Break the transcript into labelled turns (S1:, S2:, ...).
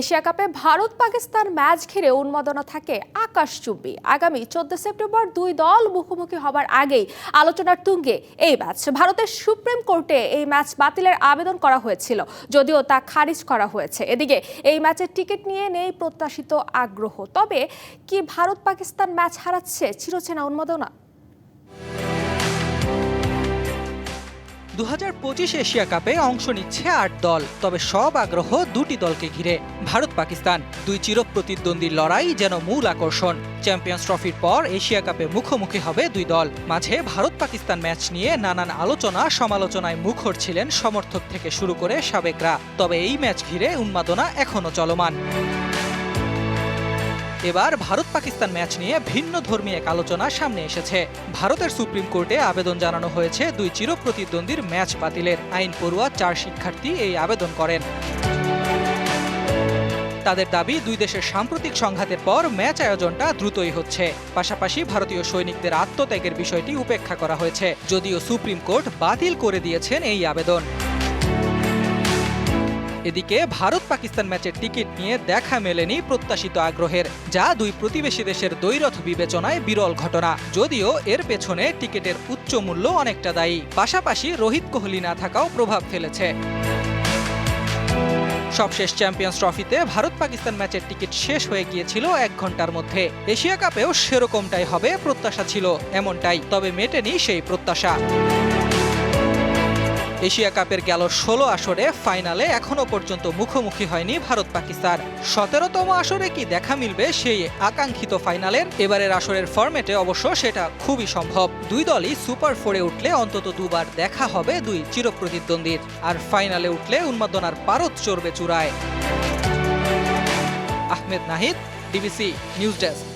S1: Asia কাপে Bharat Pakistan match ঘিরে উন্মাদনা থাকে আকাশ আকাশচুম্বী। আগামী চোদ্দ সেপ্টেম্বর দুই দল মুখোমুখি হবার আগেই আলোচনার তুঙ্গে এই ম্যাচ। ভারতের সুপ্রিম কোর্টে এই ম্যাচ বাতিলের আবেদন করা হয়েছিল, যদিও তা খারিজ করা হয়েছে। এদিকে এই ম্যাচের টিকিট নিয়ে নেই প্রত্যাশিত আগ্রহ। তবে কি ভারত পাকিস্তান ম্যাচ হারাচ্ছে চিরচেনা উন্মাদনা?
S2: দু হাজার পঁচিশ এশিয়া কাপে অংশ নিচ্ছে আট দল, তবে সব আগ্রহ দুটি দলকে ঘিরে। ভারত, পাকিস্তান, দুই চিরপ্রতিদ্বন্দ্বীর লড়াই যেন মূল আকর্ষণ। চ্যাম্পিয়ন্স ট্রফির পর এশিয়া কাপে মুখোমুখি হবে দুই দল। মাঝে ভারত পাকিস্তান ম্যাচ নিয়ে নানান আলোচনা, সমালোচনায় মুখর ছিলেন সমর্থক থেকে শুরু করে সাবেকরা। তবে এই ম্যাচ ঘিরে উন্মাদনা এখনও চলমান। এবার ভারত পাকিস্তান ম্যাচ নিয়ে ভিন্ন ধর্মী এক আলোচনা সামনে এসেছে। ভারতের সুপ্রিম কোর্টে আবেদন জানানো হয়েছে দুই চিরপ্রতিদ্বন্দ্বীর ম্যাচ বাতিলের। আইন পড়ুয়া চার শিক্ষার্থী এই আবেদন করেন। তাদের দাবি, দুই দেশের সাম্প্রতিক সংঘাতের পর ম্যাচ আয়োজনটা দ্রুতই হচ্ছে। পাশাপাশি ভারতীয় সৈনিকদের আত্মত্যাগের বিষয়টি উপেক্ষা করা হয়েছে। যদিও সুপ্রিম কোর্ট বাতিল করে দিয়েছেন এই আবেদন। এদিকে ভারত পাকিস্তান ম্যাচের টিকিট নিয়ে দেখা মেলেনি প্রত্যাশিত আগ্রহের, যা দুই প্রতিবেশী দেশের দ্বৈরথ বিবেচনায় বিরল ঘটনা। যদিও এর পেছনে টিকিটের উচ্চ মূল্য অনেকটা দায়ী। পাশাপাশি রোহিত কোহলি না থাকাও প্রভাব ফেলেছে। সবশেষ চ্যাম্পিয়ন্স ট্রফিতে ভারত পাকিস্তান ম্যাচের টিকিট শেষ হয়ে গিয়েছিল এক ঘণ্টার মধ্যে। এশিয়া কাপেও সেরকমটাই হবে প্রত্যাশা ছিল, এমনটাই, তবে মেটেনি সেই প্রত্যাশা। এশিয়া কাপের গেল ষোলো আসরে ফাইনালে এখনও পর্যন্ত মুখোমুখি হয়নি ভারত পাকিস্তান। সতেরোতম আসরে কি দেখা মিলবে সেই আকাঙ্ক্ষিত ফাইনালের? এবারের আসরের ফরম্যাটে অবশ্য সেটা খুবই সম্ভব। দুই দলই সুপার ফোরে উঠলে অন্তত দুবার দেখা হবে দুই চিরপ্রতিদ্বন্দ্বীর। আর ফাইনালে উঠলে উন্মাদনার পারদ চড়বে চূড়ায়। Ahmed Nahid, DBC news desk.